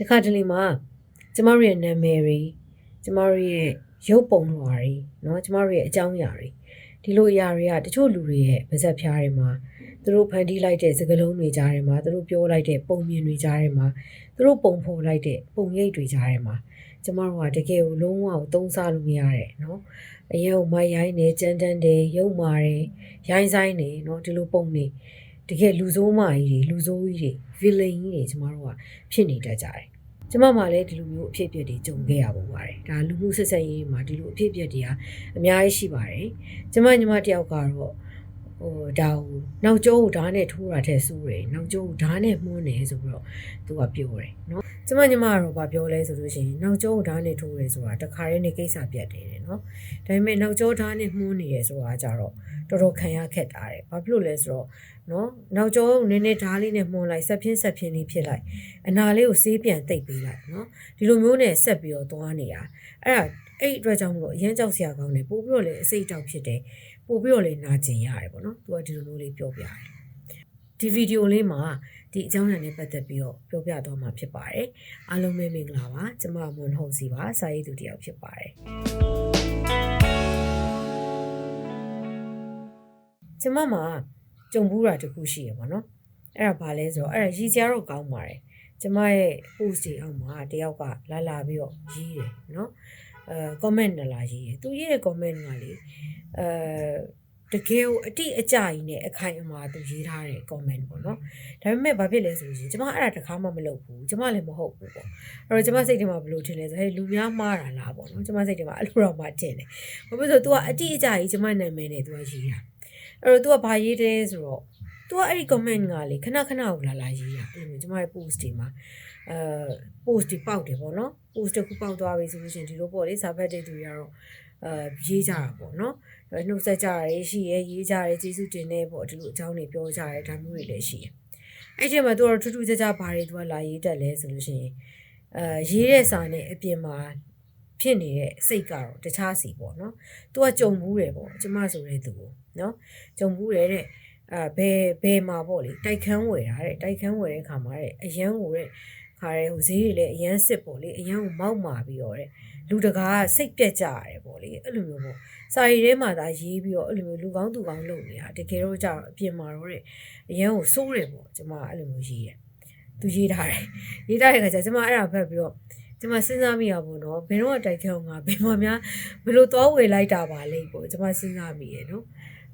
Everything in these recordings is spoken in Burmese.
တခါတလေမှာကျမတို့ရဲ့နာမည်တွေကျမတို့ရဲ့ရုပ်ပုံလွှာတွေเนาะကျမတို့ရဲ့အကြောင်းအရာတွေဒီလိုအရာတွေကတချို့လူတွေရဲ့ပါဇက်ဖျားတွေမှာသူတို့ဖန်တီးလိုက်တဲ့စကားလုံးတွေကြားထဲမှာသူတို့ပြောလိုက်တဲ့ပုံမြင်တွေကြားထဲမှာသူတို့ပုံဖော်လိုက်တဲ့ပုံရိပ်တွေကြားထဲမှာကျမတို့ကတကယ်ကိုလုံးဝကိုသုံးစားလို့မရတဲ့เนาะအရင်ကမိုက်ရိုင်းနေကြမ်းတမ်းတယ်ရုပ်မာတယ်ရိုင်းဆိုင်နေเนาะဒီလိုပုံနေတကယ်လူဆိုးမာကြီးတွေလူဆိုးကြီးတွေ villain ကြီးတွေကျမတို့ကဖြစ်နေတတ်ကြတယ် ကျမမှလည်းဒီလိုမျိုးအဖြစ်အပျက်တွေကြုံခဲ့ရပုံပါတယ်ဒါလူမှုဆက်ဆံရေးမှာဒီလိုအဖြစ်အပျက်တွေကအများကြီးရှိပါတယ်ကျမညီမတယောက်ကတော့ဟိုဒါဟိုနောက်ကျောကိုဓာတ်နဲ့ထိုးတာတဲ့စိုးတယ်နောက်ကျောကိုဓာတ်နဲ့မှုန်းတယ်ဆိုပြီးတော့သူကပြောတယ်နော် ကျမညီမကတော့ဗာပြောလဲဆိုလို့ရှိရင်နောက်ကျောကိုဓာတ်နဲ့ထိုးတယ်ဆိုတာတခါတည်းနဲ့ကိစ္စပြတ်တယ်တဲ့နော်ဒါပေမဲ့နောက်ကျောဓာတ်နဲ့မှုန်းနေရဆိုတာကြတော့တော်တော်ခံရခက်တာတယ်ဘာဖြစ်လို့လဲဆိုတော့နော်နောက်ကျောနည်းနည်းဓာတ်လေးနဲ့မှုန်းလိုက်ဆက်ဖြင်းဆက်ဖြင်းလေးဖြစ်လိုက်အနာလေးကိုဆေးပြန်တိတ်ပေးလိုက်နော်ဒီလိုမျိုးနဲ့ဆက်ပြီးတော့သွားနေတာအဲ့ဒါအဲ့အတွက်ကြောင့်မလို့အရန်ကြောက်စရာကောင်းတယ်ပို့ပြီးတော့လေအစိတ်တောက်ဖြစ်တယ်ပို့ပြီးတော့လေနာကျင်ရတယ်ပေါ့နော်သူကဒီလိုမျိုးလေးပြောပြတယ်ဒီဗီဒီယိုလေးမှာ ဒီအကြောင်းအရာနဲ့ပတ်သက်ပြီးတော့ပြောပြသွားမှာဖြစ်ပါတယ်အားလုံးပဲမင်္ဂလာပါကျွန်မမွန်ဟုတ်စီပါစာရေးသူတယောက်ဖြစ်ပါတယ်ကျွန်မမှာကြုံဘူးတာတခုရှိရပါတော့အဲ့ဒါဘာလဲဆိုတော့အဲ့ဒါရည်ကြတော့ကောင်းပါတယ်ကျမရဲ့ post တွေအောက်မှာတယောက်ကလာလာပြီးတော့ရေးတယ်เนาะအဲ comment နဲ့လာရေးတယ်သူရေးတဲ့ comment ကလေအဲ တကယ်ကိုအတိအကျကြီးနဲ့အခိုင်အမာသူရေးထားတဲ့ comment ပေါ့နော်ဒါပေမဲ့ဘာဖြစ်လဲဆိုလို့ရှိရင်ကျမအဲ့ဒါတခါမှမလုပ်ဘူးကျမလည်းမဟုတ်ဘူးပေါ့အဲ့တော့ကျမစိတ်ထဲမှာဘယ်လိုထင်လဲဆိုဟဲ့လူများမှားတာလားပေါ့နော်ကျမစိတ်ထဲမှာအဲ့လိုတော့မှထင်တယ်ဘာဖြစ်လို့ဆို तू ကအတိအကျကြီးကျမနာမည်နဲ့ तू ကရေးတာအဲ့တော့ तू ကဘာရေးတယ်ဆိုတော့ तू ကအဲ့ဒီ comment ကလေခဏခဏကိုလာလာရေးတာအဲ့လိုမျိုးကျမရဲ့ post တွေမှာအဲ post တွေပေါက်တယ်ပေါ့နော် post တစ်ခုပေါက်သွားပြီဆိုလို့ရှိရင်ဒီလိုပေါ့လေစာဖတ်တဲ့သူတွေကတော့အဲရေးကြတာပေါ့နော် နှုတ်ဆက်ကြရဲရှိရဲရေးကြရဲကျေးဇူးတင်နေပေါ့ဒီလိုအကြောင်းတွေပြောကြရဲဒါမျိုးတွေလည်းရှိတယ်အဲ့ဒီမှာသူကတော့ထူးထူးခြားခြားဘာတွေသူကလာရေးတက်လဲဆိုလို့ရှိရင်အဲရေးတဲ့စာနဲ့အပြင်မှာဖြစ်နေတဲ့စိတ်ကတော့တခြားစီပေါ့နော်။ तू ကကြုံဘူးတယ်ပေါ့ကျမဆိုတဲ့သူကိုနော်ကြုံဘူးတယ်တဲ့အဲဘယ်ဘယ်မှာပေါ့လေတိုက်ခန်းဝယ်တာတဲ့တိုက်ခန်းဝယ်တဲ့ခါမှာတဲ့အရန်ကိုတဲ့ ခါရဲဟိုဈေးတွေလည်းအရန်စစ်ပေါ့လေအရန်ကိုမောက်မာပြီးတော့တဲ့လူတကာကစိတ်ပြက်ကြရတယ်ပေါ့လေအဲ့လိုမျိုးပေါ့စာရီထဲမှာဒါရေးပြီးတော့အဲ့လိုမျိုးလူကောင်းသူကောင်းလုပ်နေတာတကယ်တော့ကြာအပြင်မှာတော့တဲ့အရန်ကိုစိုးတယ်ပေါ့ကျမအဲ့လိုမျိုးရေးတယ်သူရေးထားတယ်ရေးထားတဲ့ခါကျကျမအဲ့ဒါဖတ်ပြီးတော့ကျမစဉ်းစားမိရပေါ့နော်ဘယ်တော့တိုက်ခဲအောင်ငါဘယ်မှာများဘယ်လိုသွားဝယ်လိုက်တာပါလိမ့်ပေါ့ကျမစဉ်းစားမိရနော်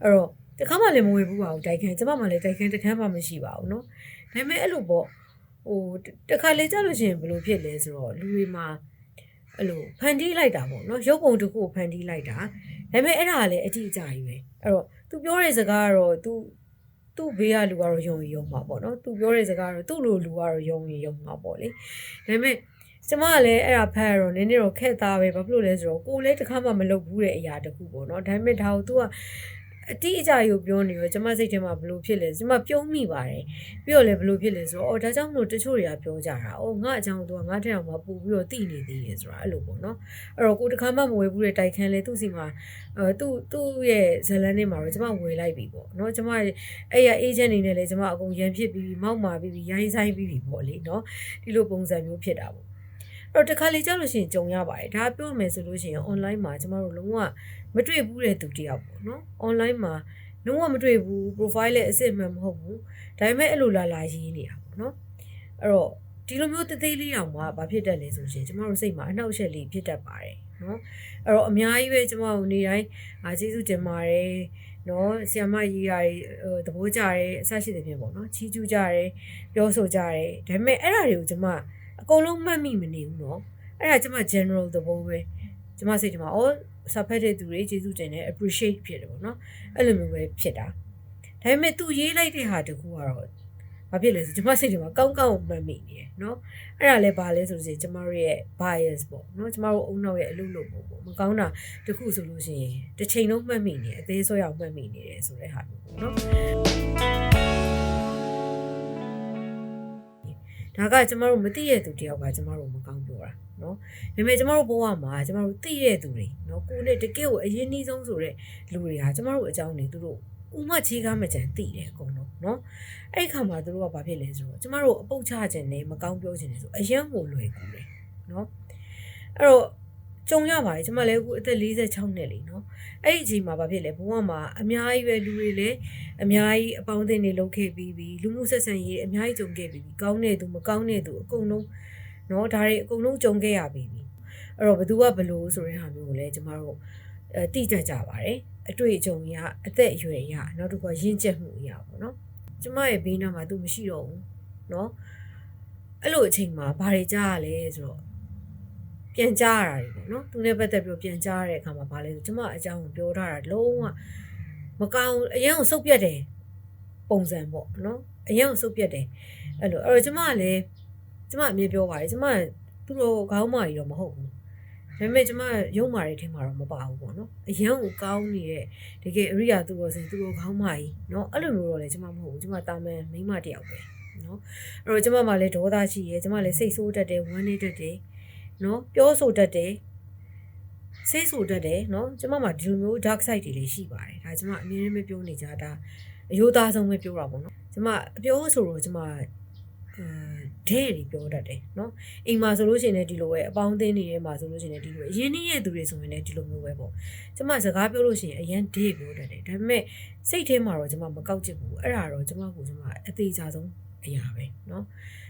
အဲ့တော့တခါမှလည်းမဝယ်ဘူးပါဘူးတိုက်ခန်းကျမမှလည်းတိုက်ခန်းတစ်ခန်းမှမရှိပါဘူးနော်ဒါပေမဲ့အဲ့လိုပေါ့ ဟိုတခါလေကြာလို့ရှိရင်ဘယ်လိုဖြစ်လဲဆိုတော့လူတွေမှာအဲ့လိုဖန်တီးလိုက်တာပေါ့နော်ရုပ်ပုံတစ်ခုကိုဖန်တီးလိုက်တာဒါပေမဲ့အဲ့ဒါကလည်းအတိအကျကြီးပဲအဲ့တော့ तू ပြောတဲ့စကားကတော့ तू သူ့ဘေးကလူကတော့ယုံယုံမှာပေါ့နော်သူပြောတဲ့စကားတော့သူ့လိုလူကတော့ယုံရင်ယုံမှာပေါ့လေဒါပေမဲ့ကျမကလည်းအဲ့ဒါဖတ်ရတော့နည်းနည်းတော့ခက်သားပဲဘာဖြစ်လို့လဲဆိုတော့ကိုလည်းတစ်ခါမှမလုပ်ဘူးတဲ့အရာတခုပေါ့နော်ဒါပေမဲ့ဒါကို तू က အတိအကျကိုပြောနေရောကျမစိတ်ထဲမှာဘလို့ဖြစ်လဲကျမပြုံးမိပါတယ်ပြီးတော့လည်းဘလို့ဖြစ်လဲဆိုတော့အော်ဒါကြောင့်မလို့တချို့တွေကပြောကြတာအော်ငါအကြောင်းသူကငါထက်အောင်မပူပြီးတော့တိနေသေးတယ်ဆိုတာအဲ့လိုပေါ့နော်အဲ့တော့ကိုတခါမှမဝယ်ဘူးတဲ့တိုက်ခန်းလဲသူ့စီမှာအဲသူ့သူ့ရဲ့ဇလန်နဲ့မှာတော့ကျမဝယ်လိုက်ပြီပေါ့နော်ကျမအဲ့ရအေဂျင့်နေနဲ့လဲကျမအကုန်ရန်ဖြစ်ပြီးမောက်မာပြီးရိုင်းဆိုင်ပြီးပြီပေါ့လေနော်ဒီလိုပုံစံမျိုးဖြစ်တာပေါ့အဲ့ တော့တခါလေကြောက်လို့ရှိရင်ကြုံရပါတယ်ဒါပြောမယ်ဆိုလို့ရှိရင် online မှာကျမတို့လုံးဝမတွေ့ဘူးတဲ့သူတယောက်ပေါ့နော် online မှာလုံးဝမတွေ့ဘူး profile လည်းအစစ်မှန်မဟုတ်ဘူးဒါပေမဲ့အဲ့လိုလာလာရေးနေတာပေါ့နော်အဲ့တော့ဒီလိုမျိုးတသေးလေးတောင်မှဘာဖြစ်တတ်လဲဆိုရင်ကျမတို့စိတ်မှာအနှောက်အယှက်လေးဖြစ်တတ်ပါတယ်နော်အဲ့တော့အများကြီးပဲကျမတို့နေတိုင်းအာကျေးဇူးတင်ပါတယ်နော်ဆီယမရေးရဟိုသဘောကြတယ်အဆရှိတဲ့ပြင်ပေါ့နော်ချီးကျူးကြတယ်ပြောဆိုကြတယ်ဒါပေမဲ့အဲ့ဒါတွေကိုကျမ အကုန်လုံးမှတ်မိမနေဘူးနော်အဲ့ဒါကျမ general သဘောပဲကျမစိတ်ထဲမှာအော်စာဖတ်တဲ့သူတွေကျေးဇူးတင်တယ် appreciate ဖြစ်တယ်ပေါ့နော်အဲ့လိုမျိုးပဲဖြစ်တာဒါပေမဲ့သူရေးလိုက်တဲ့ဟာတခုကတော့ဘာဖြစ်လဲဆိုကျမစိတ်ထဲမှာကောင်းကောင်းမှတ်မိနေတယ်နော်အဲ့ဒါလည်းဘာလဲဆိုရင်ကျမတို့ရဲ့ bias ပေါ့နော်ကျမတို့အုံနောက်ရဲ့အလုပ်လုပ်ပုံပေါ့မကောင်းတာတခုဆိုလို့ရှိရင်တစ်ချိန်လုံးမှတ်မိနေအသေးဆွဲအောင်မှတ်မိနေတယ်ဆိုတဲ့ဟာမျိုးပေါ့နော် ဒါကကျမတို့မသိတဲ့သူတယောက်ကကျမတို့မကောင်းပြောတာနော်ဒါပေမဲ့ကျမတို့ဘဝမှာကျမတို့သိတဲ့သူတွေနော်ကိုယ်နဲ့တကယ်ကိုအရင်နှီးဆုံးဆိုတဲ့လူတွေဟာကျမတို့အကြောင်းတွေသူတို့ဥမချေကားမကြံသိတယ်အကုန်လုံးနော်အဲ့ခါမှာသူတို့ကဘာဖြစ်လဲဆိုတော့ကျမတို့အပုတ်ချခြင်းနဲ့မကောင်းပြောခြင်းနဲ့ဆိုအယံကိုလွယ်ကူတယ်နော်အဲ့တော့ ကြုံရပါတယ်ကျမလည်းအခုအသက်46နှစ်လीเนาะအဲ့ဒီအချိန်မှာဘာဖြစ်လဲဘဝမှာအများကြီးပဲလူတွေလည်းအများကြီးအပေါင်းအသင်းတွေလုပ်ခဲ့ပြီးပြီလူမှုဆက်ဆံရေးအများကြီးကြုံခဲ့ပြီးပြီကောင်းတဲ့သူမကောင်းတဲ့သူအကုန်လုံးเนาะဒါတွေအကုန်လုံးကြုံခဲ့ရပြီးပြီအဲ့တော့ဘသူကဘလို့ဆိုတဲ့ဟာမျိုးကိုလည်းကျမတို့အဲတိကျကြပါတယ်အတွေ့အကြုံအရအသက်အရွယ်အရနောက်တစ်ခုကရင့်ကျက်မှုအရပေါ့နော်ကျမရဲ့ဘေးနားမှာသူမရှိတော့ဘူးเนาะအဲ့လိုအချိန်မှာဘာတွေကြားရလဲဆိုတော့ ပြန်ကြားရတာတွေပေါ့နော်သူနဲ့ပတ်သက်ပြီးပြန်ကြားရတဲ့အခါမှာဘာလဲဆိုကျမအကြောင်းကိုပြောထားတာလုံးဝမကောင်းအရင်ကစုပ်ပြတ်တယ်ပုံစံပေါ့နော်အရင်ကစုပ်ပြတ်တယ်အဲ့လိုအဲ့တော့ကျမကလည်းကျမအမြင်ပြောပါတယ်ကျမသူ့လိုခေါင်းမာကြီးတော့မဟုတ်ဘူးဒါပေမဲ့ကျမရုံမာတွေထဲမှာတော့မပါဘူးပေါ့နော်အရန်ကိုကောင်းနေတဲ့တကယ်အရိယာသူတော်စင်သူတော်ခေါင်းမာကြီးเนาะအဲ့လိုမျိုးတော့လေကျမမဟုတ်ဘူးကျမတာမန်မိန်းမတယောက်ပဲเนาะအဲ့တော့ကျမမှလည်းဒေါသရှိရဲကျမလည်းစိတ်ဆိုးတတ်တယ်ဝမ်းနေတတ်တယ် နော်ပြောဆိုတတ်တယ်ဆေးဆိုတတ်တယ်နော်ကျမမှာဒီလိုမျိုး dark side တွေလည်းရှိပါတယ်ဒါကျမအမြဲတမ်းပြောနေကြတာအယိုးသားဆုံးပဲပြောတာပေါ့နော်ကျမအပြောဆိုတော့ကျမဒဲတွေပြောတတ်တယ်နော်အိမ်မှာဆိုလို့ရှိရင်လည်းဒီလိုပဲအပေါင်းအသင်းတွေထဲမှာဆိုလို့ရှိရင်လည်းဒီလိုပဲရင်းနှီးရဲ့သူတွေဆိုရင်လည်းဒီလိုမျိုးပဲပေါ့ကျမစကားပြောလို့ရှိရင်အရန်ဒဲပြောတတ်တယ်ဒါပေမဲ့စိတ်ထဲမှာတော့ကျမမကောက်ချင်ဘူးအဲ့ဒါတော့ကျမကိုကျမအသေးစားဆုံးအရာပဲနော်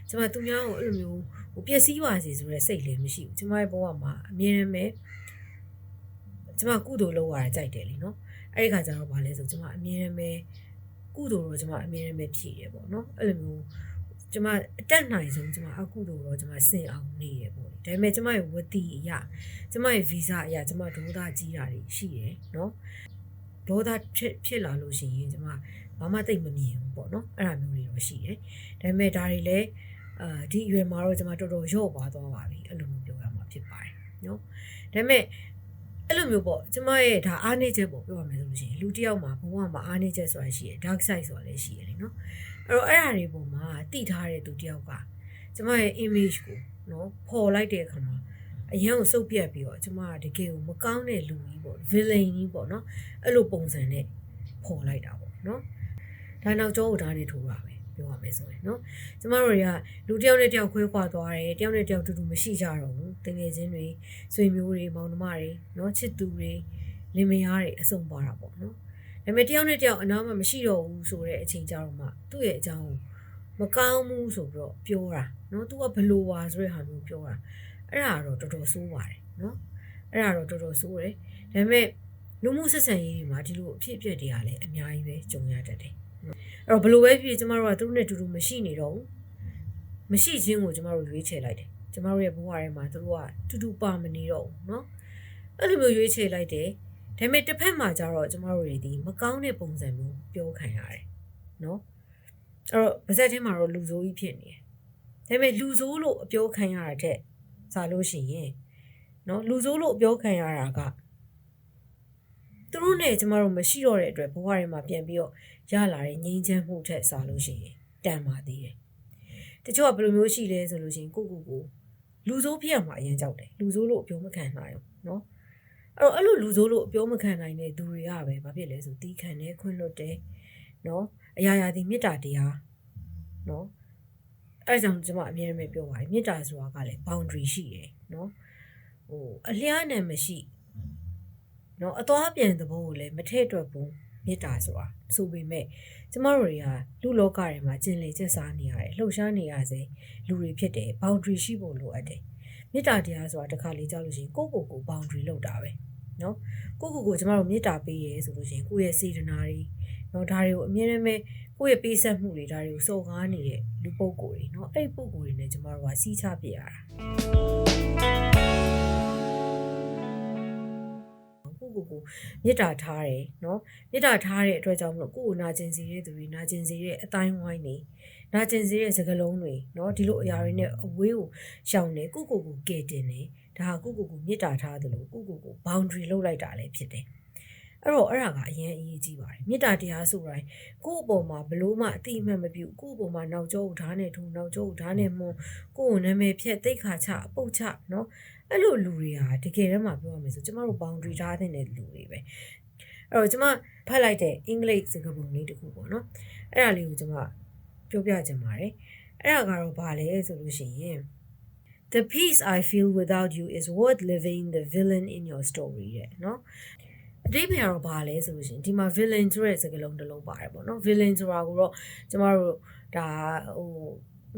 ကျမသူများကိုအဲ့လိုမျိုးဟိုပျက်စီးပါစေဆိုတဲ့စိတ်လည်းမရှိဘူးကျမရဲ့ဘဝမှာအမြဲတမ်းပဲကျမကုသိုလ်လုပ်ရတာကြိုက်တယ်လीနော်အဲ့ဒီခါကျတော့ဘာလဲဆိုကျမအမြဲတမ်းပဲကုသိုလ်တော့ကျမအမြဲတမ်းပဲဖြည့်ရပေါ့နော်အဲ့လိုမျိုးကျမအတက်နိုင်ဆုံးကျမအကုသိုလ်တော့ကျမစင်အောင်နေရပေါ့လေဒါပေမဲ့ကျမရဲ့ဝတိအရာကျမရဲ့ဗီဇအရာကျမဒေါသကြီးတာတွေရှိတယ်နော်ဒေါသဖြစ်ဖြစ်လာလို့ရှိရင်ကျမဘာမှသိမမြင်ဘူးပေါ့နော်အဲ့ဒါမျိုးတွေတော့ရှိတယ်ဒါပေမဲ့ဒါတွေလည်း အာဒီအရွယ်မှာတော့ကျွန်မတော်တော်ရော့သွားသွားပါပြီအဲ့လိုမျိုးပြောရမှာဖြစ်ပါတယ်နော်ဒါပေမဲ့အဲ့လိုမျိုးပေါ့ကျွန်မရဲ့ဒါအားနေချက်ပေါ့ပြောရမယ်ဆိုလို့ရှိရင်လူတစ်ယောက်မှာဘဝမှာအားနေချက်ဆိုတာရှိတယ် dark side ဆိုတာလည်းရှိတယ်လေနော်အဲ့တော့အဲ့ဒါတွေပုံမှာတိထားတဲ့သူတစ်ယောက်ကကျွန်မရဲ့ image ကိုနော်ပေါ်လိုက်တဲ့အခါမှာအရင်ကိုစုပ်ပြတ်ပြီးတော့ကျမကတကယ်ကိုမကောင်းတဲ့လူကြီးပေါ့ villain ကြီးပေါ့နော်အဲ့လိုပုံစံနဲ့ပေါ်လိုက်တာပေါ့နော်ဒါနောက်ကျောကိုဓာတ်နေထိုးတာပဲ ပြောရမယ်ဆိုရင်နော်ကျမတို့တွေကလူတစ်ယောက်နဲ့တစ်ယောက်ခွဲခွာသွားတယ်တစ်ယောက်နဲ့တစ်ယောက်တူတူမရှိကြတော့ဘူးတကယ်ချင်းတွေဆွေမျိုးတွေမောင်နှမတွေနော်ချစ်သူတွေလင်မယားတွေအစုံပါတာပေါ့နော်ဒါပေမဲ့တစ်ယောက်နဲ့တစ်ယောက်အနားမှာမရှိတော့ဘူးဆိုတဲ့အချိန်ကြတော့မှသူ့ရဲ့အကြောင်းကိုမကောင်းဘူးဆိုပြီးတော့ပြောတာနော်သူကဘလို့ပါဆိုတဲ့ဟာမျိုးပြောတာအဲ့ဒါတော့တော်တော်ဆိုးပါတယ်နော်အဲ့ဒါတော့တော်တော်ဆိုးတယ်ဒါပေမဲ့လူမှုဆက်ဆံရေးတွေမှာဒီလိုအဖြစ်အပျက်တွေကလည်းအများကြီးပဲကြုံရတတ်တယ် တော့ဘလို့ပဲဖြစ်ကျမတို့ကသူတို့နဲ့တူတူမရှိနေတော့ဘူးမရှိခြင်းကိုကျမတို့ရွေးချယ်လိုက်တယ်ကျမတို့ရဲ့ဘဝထဲမှာသူတို့ကတူတူပါမနေတော့ဘူးเนาะအဲ့လိုမျိုးရွေးချယ်လိုက်တယ်ဒါပေမဲ့တစ်ဖက်မှာကျတော့ကျမတို့တွေဒီမကောင်းတဲ့ပုံစံမျိုးပြောခံရတယ်เนาะအဲ့တော့ဗဇက်ထဲမှာတော့လူဆိုးကြီးဖြစ်နေတယ်ဒါပေမဲ့လူဆိုးလို့အပြောခံရတာတဲ့စားလို့ရှိရင်เนาะလူဆိုးလို့အပြောခံရတာကသူတို့နဲ့ကျမတို့မရှိတော့တဲ့အတွက်ဘဝထဲမှာပြန်ပြီးတော့ ရလာတဲ့ငြိမ်းချမ်းမှုထက်စားလို့ရှိရင်တန်ပါသေးတယ်။တချို့ကဘယ်လိုမျိုးရှိလဲဆိုလို့ရှိရင်ကိုကိုကိုလူဆိုးဖြစ်ရမှာအရင်ကြောက်တယ်လူဆိုးလို့အပြောမခံနိုင်ဘူးเนาะအဲ့တော့အဲ့လိုလူဆိုးလို့အပြောမခံနိုင်တဲ့သူတွေကပဲဘာဖြစ်လဲဆိုတီးခံတယ်ခွင့်လွတ်တယ်เนาะအရာရာဒီမေတ္တာတရားเนาะအဲ့ကြောင့်ကျွန်မအမြဲတမ်းပြောပါတယ်မေတ္တာဆိုတာကလည်း boundary ရှိတယ်เนาะဟိုအလျားနဲ့မရှိเนาะအသွားပြန်သဘောကိုလည်းမထည့်တွက်ဘူး မေတ္တာဆိုတာဆိုပေမဲ့ကျမတို့တွေကလူလောကတွေမှာကျင်လည်ကျက်စားနေရတယ်လှုပ်ရှားနေရစေလူတွေဖြစ်တယ် boundary ရှိဖို့လိုအပ်တယ်မေတ္တာတရားဆိုတာတစ်ခါလေကြောက်လို့ရှိရင်ကိုယ့်ကိုယ်ကို boundary လောက်တာပဲနော်ကိုကိုကိုကျမတို့မေတ္တာပေးရဲဆိုလို့ရှိရင်ကိုယ့်ရဲ့စေတနာတွေနော်ဒါတွေကိုအမြဲတမ်းပဲကိုယ့်ရဲ့ပေးဆက်မှုတွေဒါတွေကိုစော်ကားနေတဲ့လူပုဂ္ဂိုလ်တွေနော်အဲ့ဒီပုဂ္ဂိုလ်တွေနဲ့ကျမတို့ကစီးချပြရတာ ကိုကိုကိုမေတ္တာထားတယ်နော်မေတ္တာထားတဲ့အတွက်ကြောင့်မလို့ကိုကိုနာကျင်စီတဲ့သူတွေနာကျင်စီတဲ့အတိုင်းဝိုင်းနေနာကျင်စီတဲ့စကလုံးတွေနော်ဒီလိုအရာတွေနဲ့အဝေးကိုရှောင်နေကိုကိုကိုကဲတင်နေဒါကကိုကိုကိုမေတ္တာထားသလိုကိုကိုကို boundary လောက်လိုက်တာလည်းဖြစ်တယ် အဲ့တော့အဲ့ဒါကအရင်အရေးကြီးပါတယ်မေတ္တာတရားဆိုတိုင်းကိုယ့်အပေါ်မှာဘလို့မှအတိအမှတ်မပြုကိုယ့်အပေါ်မှာနောက်ကျောကိုဓာတ်နဲ့ထိုးနောက်ကျောကိုဓာတ်နဲ့မွန်ကိုယ့်ကိုနာမည်ဖြတ်တိတ်ခါချအပုတ်ချเนาะအဲ့လိုလူတွေဟာတကယ်တမ်းမှာပြောရမယ်ဆိုကျမတို့ boundary ထားတဲ့လူတွေပဲ အဲ့တော့ကျွန်မဖတ်လိုက်တဲ့အင်္ဂလိပ်စကားပုံလေးတစ်ခုပေါ့နော်အဲ့ဒါလေးကိုကျွန်မပြောပြချင်ပါတယ်အဲ့ဒါကတော့ဘာလဲဆိုလို့ရှိရင် The peace I feel without you is worth living the villain in your story တဲ့เนาะ အတိပ္ပယ်ကတော့ဘာလဲဆိုလို့ရှိရင်ဒီမှာ villain ဆိုတဲ့စကားလုံးတစ်လုံးပါတယ်ပေါ့နော် villain ဆိုတာကိုတော့ကျမတို့ဒါဟို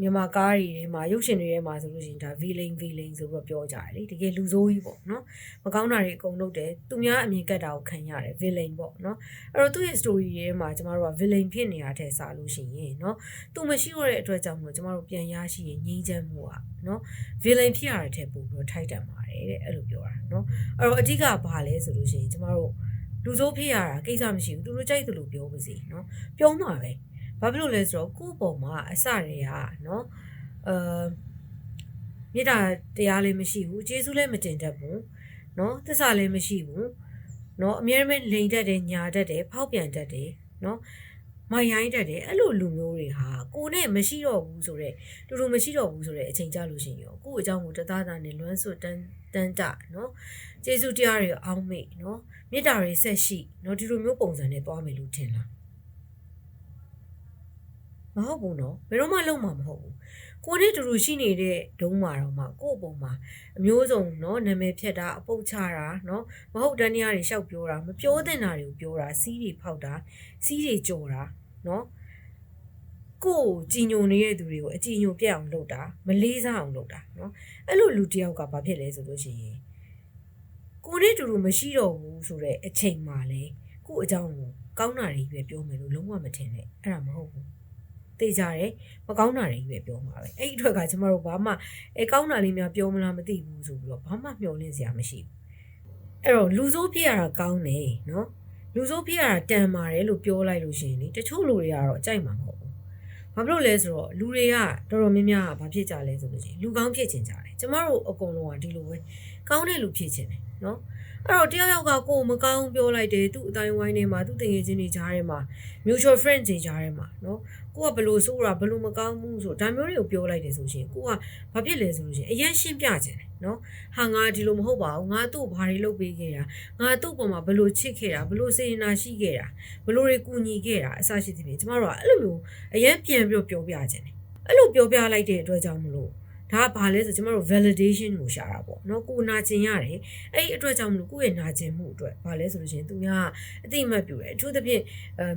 မြန်မာကားတွေထဲမှာရုပ်ရှင်တွေထဲမှာဆိုလို့ရှိရင်ဒါ villain villain ဆိုပြီးတော့ပြောကြတယ်လေတကယ်လူဆိုးကြီးပေါ့နော်မကောင်းတာတွေအကုန်လုပ်တယ်သူများအမြင်ကတ်တာကိုခံရတယ် villain ပေါ့နော်အဲ့တော့သူ့ရဲ့ story တွေထဲမှာကျမတို့က villain ဖြစ်နေရတဲ့စားလို့ရှိရင်နော်သူမရှိတော့တဲ့အတွက်ကြောင့်မလို့ကျမတို့ပြန်ရရှိရင်ငြိမ်းချမ်းမှုอ่ะနော် villain ဖြစ်ရတဲ့ထက်ပိုပြီးတော့ထိုက်တန်ပါတယ်တဲ့အဲ့လိုပြောတာနော်အဲ့တော့အဓိကဘာလဲဆိုလို့ရှိရင်ကျမတို့လူဆိုးဖြစ်ရတာကိစ္စမရှိဘူးသူတို့ကြိုက်သလိုပြောပါစေနော်ပြောမှာပဲ ဘာဖြစ်လို့လဲဆိုတော့ကိုယ့်ပုံမှာအစတွေကနော်အာမြေတာတရားလည်းမရှိဘူးကျေးဇူးလည်းမတင်တတ်ဘူးနော်သစ္စာလည်းမရှိဘူးနော်အများကြီးလိန်တတ်တယ်ညာတတ်တယ်ဖောက်ပြန်တတ်တယ်နော်မိုင်ရိုင်းတတ်တယ်အဲ့လိုလူမျိုးတွေဟာကိုနဲ့မရှိတော့ဘူးဆိုတော့တူတူမရှိတော့ဘူးဆိုတော့အချိန်ကြလို့ရှိရင်ရောကိုယ့်အကြောင်းကိုတသားသားနဲ့လွမ်းဆွတန်းတန်းတနော်ကျေးဇူးတရားတွေအောင်းမိတ်နော်မေတ္တာတွေဆက်ရှိနော်ဒီလိုမျိုးပုံစံနဲ့သွားမယ်လို့ထင်လား မဟုတ်ဘူးနော်ဘယ်တော့မှလုံးမှာမဟုတ်ဘူးကိုနဲ့တူတူရှိနေတဲ့ဒုံးမှာတော့မှကို့အပေါ်မှာအမျိုးစုံနော်နာမည်ဖြတ်တာအပုတ်ချတာနော်မဟုတ်တန်းတရားတွေရှောက်ပြောတာမပြောတဲ့နာတွေကိုပြောတာစီးတွေဖောက်တာစီးတွေကြော်တာနော်ကိုယ်ကြည်ညိုနေတဲ့သူတွေကိုအကြည်ညိုပြတ်အောင်လုပ်တာမလေးစားအောင်လုပ်တာနော်အဲ့လိုလူတယောက်ကဘာဖြစ်လဲဆိုလို့ရှိရင်ကိုနဲ့တူတူမရှိတော့ဘူးဆိုတော့အချိန်မှလဲကို့အကြောင်းကိုကောင်းတာတွေပဲပြောမယ်လို့လုံးဝမထင်နဲ့အဲ့ဒါမဟုတ်ဘူး တေးကြတယ်မကောင်းတာတွေပဲပြောမှာပဲအဲ့ဒီအတွက်ကကျမတို့ဘာမှအဲကောင်းတာလေးများပြောမလားမသိဘူးဆိုပြီးတော့ဘာမှမျှော်လင့်စရာမရှိဘူးအဲ့တော့လူဆိုးဖြစ်ရတာကောင်းတယ်နော်လူဆိုးဖြစ်ရတာတန်ပါတယ်လို့ပြောလိုက်လို့ရှိရင်လေတချို့လူတွေကတော့ကြိုက်မှာမဟုတ်ဘူး ဘာဖြစ်လို့လဲဆိုတော့လူတွေကတော်တော်များများကဘာဖြစ်ကြလဲဆိုလို့ရှိရင်လူကောင်းဖြစ်ချင်ကြတယ်ကျမတို့အကုန်လုံးကဒီလိုပဲကောင်းတဲ့လူဖြစ်ချင်တယ်နော်အဲ့တော့တယောက်ယောက်ကကိုယ်မကောင်းပြောလိုက်တယ်သူ့အတိုင်းဝိုင်းထဲမှာသူ့တငယ်ချင်းတွေကြားထဲမှာ mutual friend တွေကြားထဲမှာနော်ကိုကဘလို့ဆိုးတာဘလို့မကောင်းဘူးဆိုဒါမျိုးတွေကိုပြောလိုက်တယ်ဆိုရှင်ကိုကဘာဖြစ်လဲဆိုလို့ရှင်အရင်ရှင်းပြခြင်းတယ် နော်ဟာငါဒီလိုမဟုတ်ပါဘူးငါသူ့ဘာတွေလုပ်ပေးခဲ့တာငါသူ့ပေါ်မှာဘလို့ချစ်ခဲ့တာဘလို့စေနာရှိခဲ့တာဘလို့တွေကူညီခဲ့တာအစရှိသဖြင့်ကျမတို့ကအဲ့လိုမျိုးအရင်ပြန်ပြီးပြောပြခြင်းတယ်အဲ့လိုပြောပြလိုက်တဲ့အတွက်ကြောင့်မလို့ ဒါကဘာလဲဆိုကျမတို့ validation ကိုရှာတာပေါ့နော်ကိုနာကျင်ရတယ်အဲ့ဒီအတွက်ကြောင့်မလို့ကိုယ့်ရဲ့နာကျင်မှုအတွက်ဘာလဲဆိုလို့ရှိရင်သူများအတိအမှတ်ပြုတယ်အထူးသဖြင့်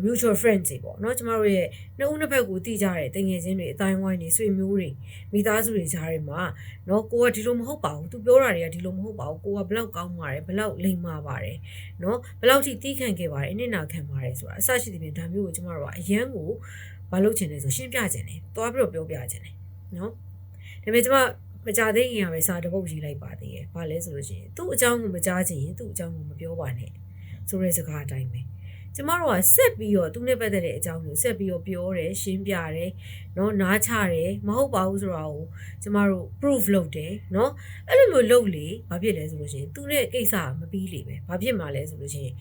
mutual friends တွေပေါ့နော်ကျမတို့ရဲ့နှစ်ဦးနှစ်ဖက်ကိုတည်ကြတဲ့တငယ်ချင်းတွေအတိုင်းဝိုင်းတွေဆွေမျိုးတွေမိသားစုတွေကြားထဲမှာနော်ကိုကဒီလိုမဟုတ်ပါဘူးသူပြောတာတွေကဒီလိုမဟုတ်ပါဘူးကိုကဘလောက်ကောင်းပါတယ်ဘလောက်လိမ္မာပါတယ်နော်ဘလောက်ထိတီးခံခဲ့ပါတယ်အနစ်နာခံပါတယ်ဆိုတာအစရှိသဖြင့်ဒါမျိုးကိုကျမတို့ကအရန်ကိုမလုပ်ချင်တယ်ဆိုရှင်းပြချင်တယ်သွားပြီးတော့ပြောပြချင်တယ်နော် ဒါပေမဲ့ကျမမကြသေးခင်ကပဲစာတပုတ်ရေးလိုက်ပါသေးတယ်။ဘာလဲဆိုလို့ရှိရင်သူ့အကြောင်းကိုမကြားချင်ရင်သူ့အကြောင်းကိုမပြောပါနဲ့ဆိုတဲ့စကားအတိုင်းပဲ။ကျမတို့ကဆက်ပြီးတော့သူနဲ့ပတ်သက်တဲ့အကြောင်းကိုဆက်ပြီးတော့ပြောတယ်ရှင်းပြတယ်နော်နားချတယ်မဟုတ်ပါဘူးဆိုတာကိုကျမတို့ proof လုပ်တယ်နော်အဲ့လိုမျိုးလုပ်လေဘာဖြစ်လဲဆိုလို့ရှိရင်သူနဲ့ကိစ္စမပြီးလေပဲဘာဖြစ်မှာလဲဆိုလို့ရှိရင်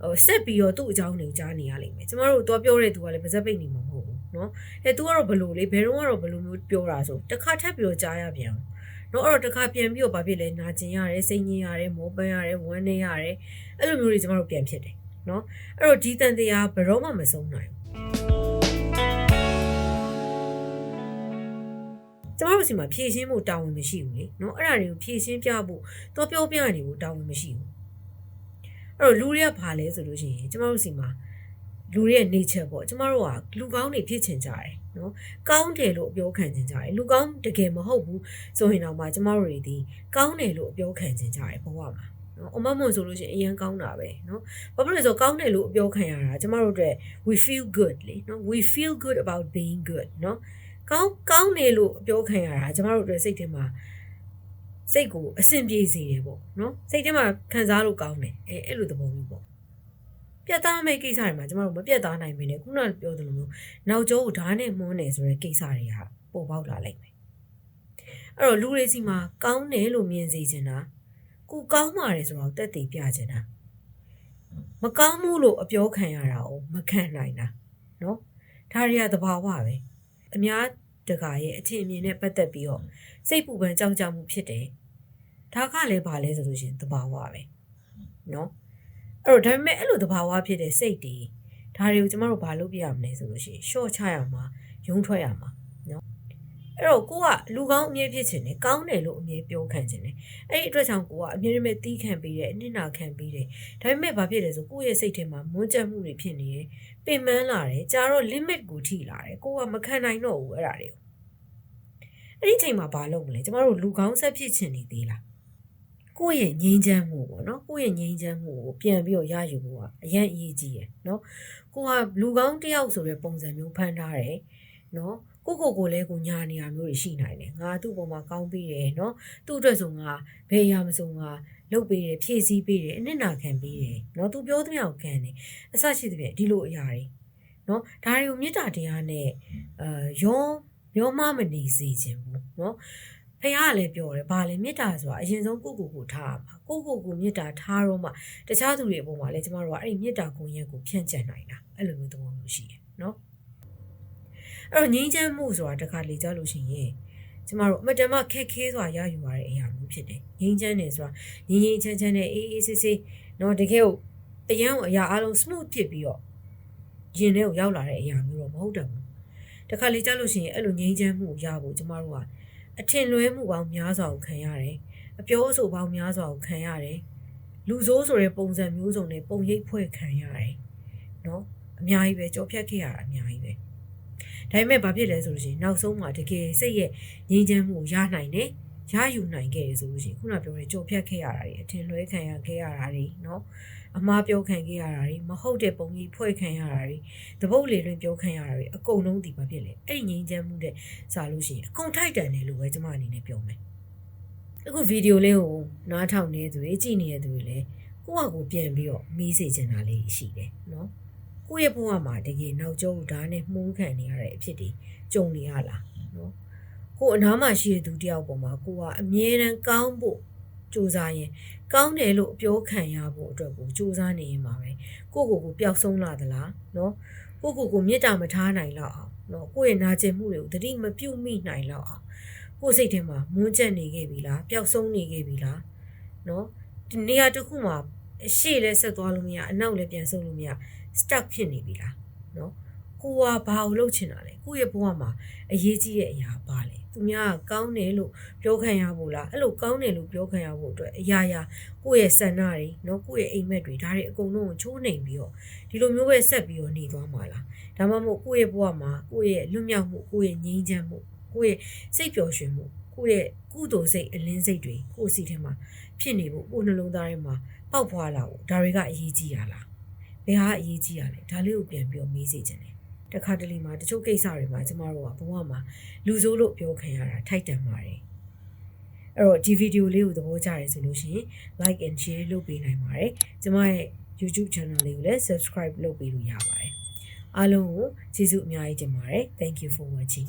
ဟိုဆက်ပြီးတော့သူ့အကြောင်းတွေကိုကြားနေရလိမ့်မယ်ကျမတို့တော့ပြောတဲ့သူကလည်းပါဇက်ပိတ်နေမှာမဟုတ်ဘူး နော်အဲ तू ကတော့ဘလို့လေဘယ်တော့ကတော့ဘလို့မျိုးပြောတာဆိုတစ်ခါထပ်ပြောကြားရပြန်နော်အဲ့တော့တစ်ခါပြန်ပြီးတော့ဘာဖြစ်လဲနာကျင်ရတယ်စိတ်ညစ်ရတယ်မောပန်းရတယ်ဝမ်းနေရတယ်အဲ့လိုမျိုးတွေကျမတို့ပြန်ဖြစ်တယ်နော်အဲ့တော့ဒီတန်တရားဘယ်တော့မှမဆုံးနိုင်ဘူးကျမတို့စီမှာဖြည့်ရှင်းဖို့တာဝန်မရှိဘူးလေနော်အဲ့ဒါတွေကိုဖြည့်ရှင်းပြဖို့တော့ပြောပြနေဖို့တာဝန်မရှိဘူးအဲ့တော့လူတွေကဘာလဲဆိုလို့ရှိရင်ကျမတို့စီမှာ လူတွေရဲ့ nature ပေါ့ကျမတို့ကလူကောင်းတွေဖြစ်ချင်ကြတယ်နော်ကောင်းတယ်လို့အပြောခံချင်ကြတယ်လူကောင်းတကယ်မဟုတ်ဘူးဆိုရင်တော့မှကျမတို့တွေဒီကောင်းတယ်လို့အပြောခံချင်ကြတယ်ဘဝမှာနော်အမမွန်ဆိုလို့ရှိရင်အရင်ကောင်းတာပဲနော်ဘာဖြစ်လို့လဲဆိုကောင်းတယ်လို့အပြောခံရတာကျမတို့အတွက် we feel good လေနော် we feel good about being good နော်ကောင်းကောင်းတယ်လို့အပြောခံရတာကျမတို့အတွက်စိတ်ထဲမှာစိတ်ကိုအဆင်ပြေစေတယ်ပေါ့နော်စိတ်ထဲမှာခံစားလို့ကောင်းတယ်အဲအဲ့လိုသဘောမျိုးပေါ့ ပြတ်သားမဲ့ကိစ္စတွေမှာကျမတို့မပြတ်သားနိုင်ဘူးလေခုနကပြောသလိုမျိုးနောက်ကျောကိုဓာတ်နဲ့မွန်းနေဆိုတဲ့ကိစ္စတွေကပေါ်ပေါက်လာလိမ့်မယ်အဲ့တော့လူတွေစီမှာကောင်းတယ်လို့မြင်စေချင်တာကိုကောင်းပါတယ်ဆိုတော့တက်တည်ပြချင်တာမကောင်းမှုလို့အပြောခံရတာကိုမခံနိုင်တာเนาะဒါတွေကသဘာဝပဲအများတကာရဲ့အထင်အမြင်နဲ့ပတ်သက်ပြီးတော့စိတ်ပူပန်ကြောက်ကြမှုဖြစ်တယ်ဒါကလည်းဘာလဲဆိုလို့ရှိရင်သဘာဝပဲเนาะ အဲ့တော့ဒါပေမဲ့အဲ့လိုသဘာဝဖြစ်တဲ့စိတ်တွေဒါတွေကိုကျမတို့ဘာလုပ်ပြရမလဲဆိုလို့ရှိရင်ရှော့ချရမှာရုံထွက်ရမှာနော်အဲ့တော့ကိုကလူကောင်းအမြဲဖြစ်ချင်တယ်ကောင်းတယ်လို့အမြဲပြောခံချင်တယ်အဲ့ဒီအတွက်ကြောင့်ကိုကအမြဲတမ်းတီးခံပေးတယ်အနစ်နာခံပေးတယ်ဒါပေမဲ့ဘာဖြစ်လဲဆိုကိုယ့်ရဲ့စိတ်ထဲမှာမွန်းကျက်မှုတွေဖြစ်နေတယ်ပင်ပန်းလာတယ်ကြာတော့ limit ကိုထိလာတယ်ကိုကမခံနိုင်တော့ဘူးအဲ့ဒါတွေကိုအဲ့ဒီချိန်မှာဘာလုပ်မလဲကျမတို့လူကောင်းဆက်ဖြစ်ချင်နေသေးလား ကိုယ့်ရဲ့ငြိမ်းချမ်းမှုပေါ့နော်ကိုယ့်ရဲ့ငြိမ်းချမ်းမှုကိုပြန်ပြီးတော့ရယူဖို့ကအရင်အရေးကြီးရယ်နော်ကိုကလူကောင်းတယောက်ဆိုတဲ့ပုံစံမျိုးဖန်ထားတယ်နော်ကိုကိုကိုလည်းကိုညာနေရမျိုးတွေရှိနိုင်တယ်ငါသူ့ပေါ်မှာကောင်းပြီးတယ်နော်သူ့အတွက်ဆိုငါဘယ်ရာမဆိုငါလုပ်ပေးတယ်ဖြည့်ဆည်းပေးတယ်အနစ်နာခံပေးတယ်နော်သူပြောသမျှကိုခံတယ်အဆရှိသဖြင့်ဒီလိုအရာတွေနော်ဒါတွေကိုမေတ္တာတရားနဲ့အာရောရောမမနေစေခြင်းဘူးနော် ဖះကလည်းပြောတယ်ဘာလဲမေတ္တာဆိုတာအရင်ဆုံးကိုကိုကိုထားရမှာကိုကိုကိုမေတ္တာထားတော့မှတခြားသူတွေအပေါ်မှာလည်းကျမတို့ကအဲ့ဒီမေတ္တာကိုရက်ကိုဖြန့်ကျက်နိုင်တာအဲ့လိုမျိုးသဘောမျိုးရှိတယ်နော်အဲ့တော့ငြိမ်းချမ်းမှုဆိုတာတစ်ခါလေကြားလို့ရှိရင်ကျမတို့အမတမခက်ခဲစွာရယူရတဲ့အရာမျိုးဖြစ်တယ်ငြိမ်းချမ်းတယ်ဆိုတာငြိမ်းငြိမ်းချမ်းချမ်းနဲ့အေးအေးဆေးဆေးနော်တကယ်ကိုအရန်အရာအလုံး smooth ဖြစ်ပြီးတော့ရင်ထဲကိုရောက်လာတဲ့အရာမျိုးတော့မဟုတ်တယ်ဘူးတခါလေကြားလို့ရှိရင်အဲ့လိုငြိမ်းချမ်းမှုရဖို့ကျမတို့က အထင်လွဲမှုပေါင်းများစွာကိုခံရတယ်အပြောအဆိုပေါင်းများစွာကိုခံရတယ်လူဆိုးဆိုတဲ့ပုံစံမျိုးစုံနဲ့ပုံရိပ်ဖွဲ့ခံရတယ်နော်အများကြီးပဲကြော်ဖြတ်ခဲ့ရတာအများကြီးပဲဒါပေမဲ့ဘာဖြစ်လဲဆိုလို့ရှိရင်နောက်ဆုံးမှာတကယ်စိတ်ရဲ့ငြိမ်းချမ်းမှုရနိုင်တယ် ရယူနိုင်ခဲ့ရဆိုလို့ရှိရင်ခုနပြောတဲ့ကြော်ဖြတ်ခဲ့ရတာတွေအထင်လွဲခံရခဲ့ရတာတွေနော်အမားပြောခံခဲ့ရတာတွေမဟုတ်တဲ့ပုံကြီးဖွဲ့ခံရတာတွေတပုတ်လေလွင်ပြောခံရတာတွေအကုန်လုံးဒီဘာဖြစ်လဲအဲ့ငြိမ်းချမ်းမှုတဲ့စားလို့ရှိရင်အကုန်ထိုက်တန်တယ်လို့ပဲကျွန်မအနေနဲ့ပြောမယ်အခုဗီဒီယိုလေးကိုနားထောင်နေတဲ့သူတွေကြည့်နေတဲ့သူတွေလည်းကိုယ့်ဟာကိုယ်ပြန်ပြီးတော့မီးစေချင်တာလေးရှိတယ်နော်ကိုယ့်ရဲ့ဘဝမှာတကယ်နောက်ကျောဓာတ်နဲ့မှုန်းခံနေရတဲ့အဖြစ်တွေကြုံနေရလားနော် ကိုယ်အနားမှာရှိတဲ့သူတယောက်ပေါ်မှာကိုကအမြဲတမ်းကောင်းဖို့စူးစမ်းရင်ကောင်းတယ်လို့အပြောခံရဖို့အတွက်ကိုစူးစမ်းနေရင်ပါပဲကိုကိုကိုပျောက်ဆုံးလာသလားနော်ကိုကိုကိုမေတ္တာမထားနိုင်တော့အောင်နော်ကိုယ့်ရဲ့နာကျင်မှုတွေကိုတတိမပြုတ်မိနိုင်တော့အောင်ကိုယ်စိတ်ထဲမှာမွန်းကျက်နေခဲ့ပြီလားပျောက်ဆုံးနေခဲ့ပြီလားနော်ဒီနေရာတစ်ခုမှာအရှိလဲဆက်သွားလို့မရအနောက်လည်းပြန်ဆုပ်လို့မရ stuck ဖြစ်နေပြီလားနော် ကိုကဘာကိုလုပ်ချင်တာလဲကိုယ့်ရဲ့ဘဝမှာအရေးကြီးတဲ့အရာပါလဲသူများကကောင်းတယ်လို့ပြောခံရဖို့လားအဲ့လိုကောင်းတယ်လို့ပြောခံရဖို့အတွက်အရာရာကိုယ့်ရဲ့စံနာတွေနော်ကိုယ့်ရဲ့အိမ်မက်တွေဒါတွေအကုန်လုံးကိုချိုးနှိမ်ပြီးတော့ဒီလိုမျိုးပဲဆက်ပြီးတော့နေသွားမှာလားဒါမှမဟုတ်ကိုယ့်ရဲ့ဘဝမှာကိုယ့်ရဲ့လွတ်မြောက်မှုကိုယ့်ရဲ့ငြိမ်းချမ်းမှုကိုယ့်ရဲ့စိတ်ပျော်ရွှင်မှုကိုယ့်ရဲ့ကုသိုလ်စိတ်အလင်းစိတ်တွေကိုယ့်စီထဲမှာဖြစ်နေဖို့ကိုယ့်နှလုံးသားထဲမှာပေါက်ဖွာလာဖို့ဒါတွေကအရေးကြီးတာလားဘယ်ဟာအရေးကြီးရလဲဒါလေးကိုပြန်ပြီးတော့မေးစေချင်တယ် တခါတလေမှာတချို့ကိစ္စတွေမှာကျမတို့ကဘဝမှာလူဆိုးလို့ပြောခံရတာထိုက်တန်ပါတယ်အဲ့တော့ဒီဗီဒီယိုလေးကိုသဘောကျတယ်ဆိုလို့ရှိရင် like and share လုပ်ပေးနိုင်ပါတယ်ကျမရဲ့ YouTube channel လေးကိုလည်း subscribe လုပ်ပေးလို့ရပါတယ်အားလုံးကိုကျေးဇူးအများကြီးတင်ပါတယ် thank you for watching